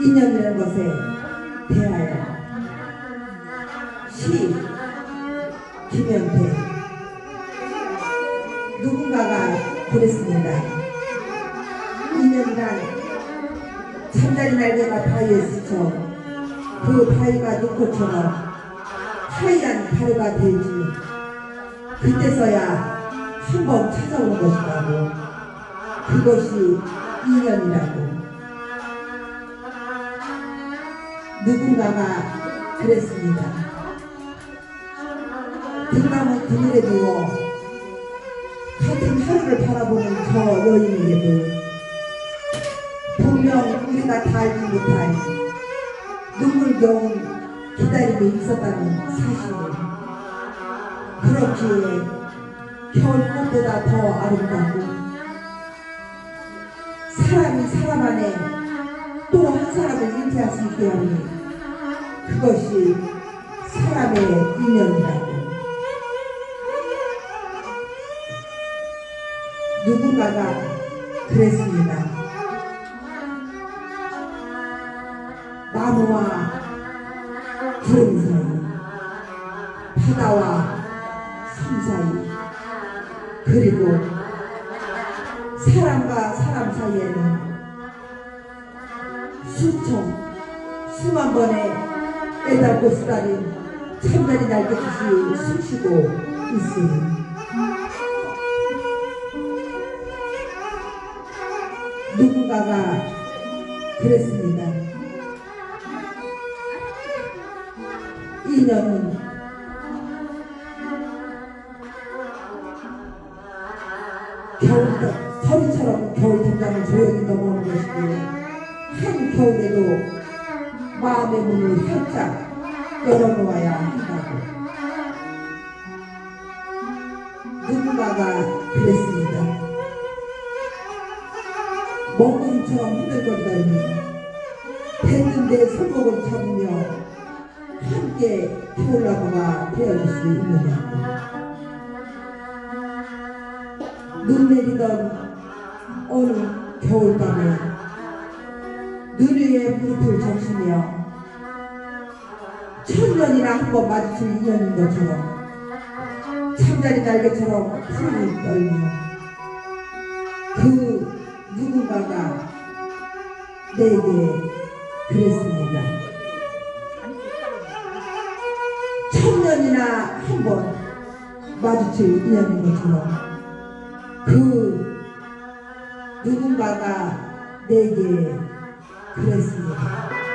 인연이라는 것에 대하여 시 김현태 누군가가 그랬습니다. 인연이란 잠자리 날개가 바위에 스쳐 그 바위가 눈꽃처럼 하얀 가루가 되지 그때서야 한 번 찾아오는 것이라고 그것이 인연이라고 누군가가 그랬습니다. 등나무 그늘에 누워 같은 하루를 바라보는 저 여인에게도 분명 우리가 다 알지 못할 눈물겨운 기다림이 있었다는 사실을 그렇기에 겨울 꽃보다 더 아름답고 사람이 사람 안에 또 한 사람을 잉태할 수 있게 하니 그것이 사람의 인연이라고 누군가가 그랬습니다. 나무와 구름 사이, 바다와 섬 사이, 그리고 사람과 사람 사이에는 수천, 수만 번의 애달고 수달인 참다리 날개짓이 숨쉬고 있으니 누군가가 그랬습니다. 인연은 겨울 서리처럼 겨울 등장을 조용히 넘어오는 것이고 한 겨울에도 마음의 문을 활짝 열어놓아야 한다고 누군가가 그랬습니다. 먹구름처럼 흔들거리더니 뱉는데 손목을 잡으며 함께 태울라고가 되어줄 수 있느냐고 눈 내리던 어느 겨울밤에 눈 위에 무릎을 적시며 천년이나 한 번 마주칠 인연인 것처럼 잠자리 날개처럼 푸르르 떨며 그 누군가가 내게 그랬습니다. 천년이나 한 번 마주칠 인연인 것처럼 그 누군가가 내게 preso.